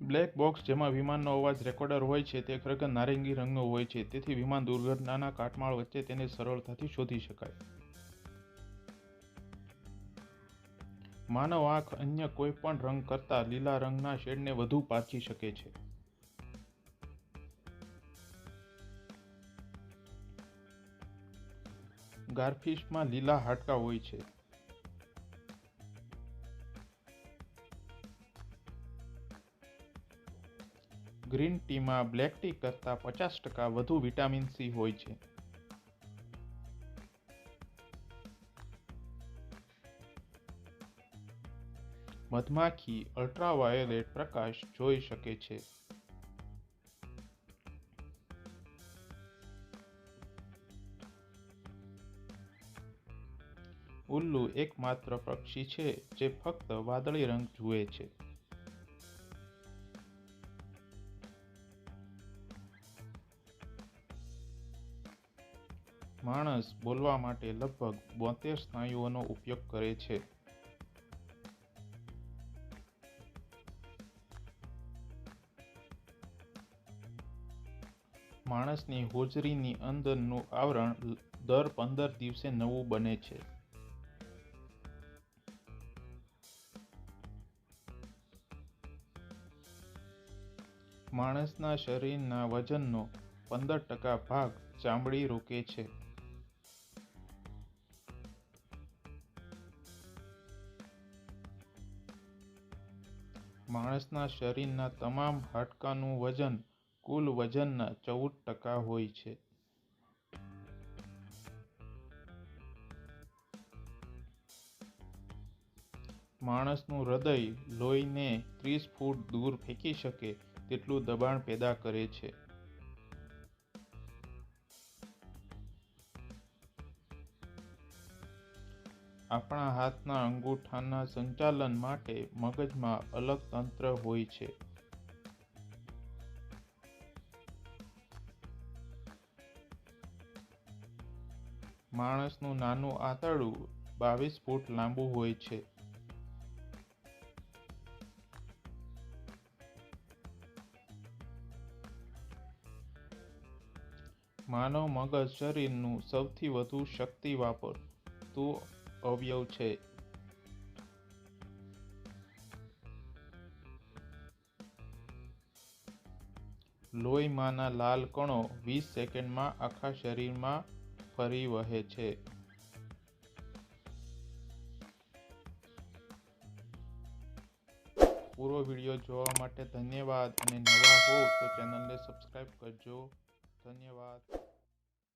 Black box જેમાં વિમાનનો અવાજ recorder હોય છે તે ખરેખર નારંગી રંગનો હોય છે, તેથી વિમાન દુર્ઘટનાના કાટમાળ વચ્ચે તેને સરળતાથી શોધી શકાય. માનવ આંખ અન્ય કોઈ પણ રંગ કરતાં લીલા રંગના શેડને વધુ પારખી શકે છે. ગારફિશમાં લીલા હાડકાં હોય છે. ગ્રીન ટીમાં બ્લેક ટી કરતાં પચાસ ટકા વધુ વિટામિન સી હોય છે. મધમાખી અલ્ટ્રાવાયોલેટ પ્રકાશ જોઈ શકે છે. ઉલ્લુ એકમાત્ર પક્ષી છે જે ફક્ત વાદળી રંગ જુએ છે. માણસ બોલવા માટે લગભગ બોતેર સ્નાયુઓનો ઉપયોગ કરે છે. માણસની હોજરીની અંદરનું આવરણ દર પંદર દિવસે નવું બને છે. માણસના શરીરના વજનનો પંદર ટકા ભાગ ચામડી રોકે છે. માણસના શરીરના તમામ હાડકાનું વજન કુલ વજનના ચૌદ ટકા હોય છે. માણસનું હૃદય લોહીને ત્રીસ ફૂટ દૂર ફેંકી શકે તેટલું દબાણ પેદા કરે છે. આપણા હાથના અંગૂઠાના સંચાલન માટે મગજમાં અલગ તંત્ર હોય છે. માણસનું નાનું આંતરડું બાવીસ ફૂટ લાંબુ હોય છે. માનવ મગજ શરીરનું સૌથી વધુ શક્તિ વાપરતું અવયવ છે લોહીમાંના લાલ કણો વીસ સેકન્ડમાં આખા શરીરમાં ફરી વહે છે. પૂરો વીડિયો જોવા માટે ધન્યવાદ અને નવા હો તો ચેનલને સબસ્ક્રાઈબ કરજો. ધન્યવાદ.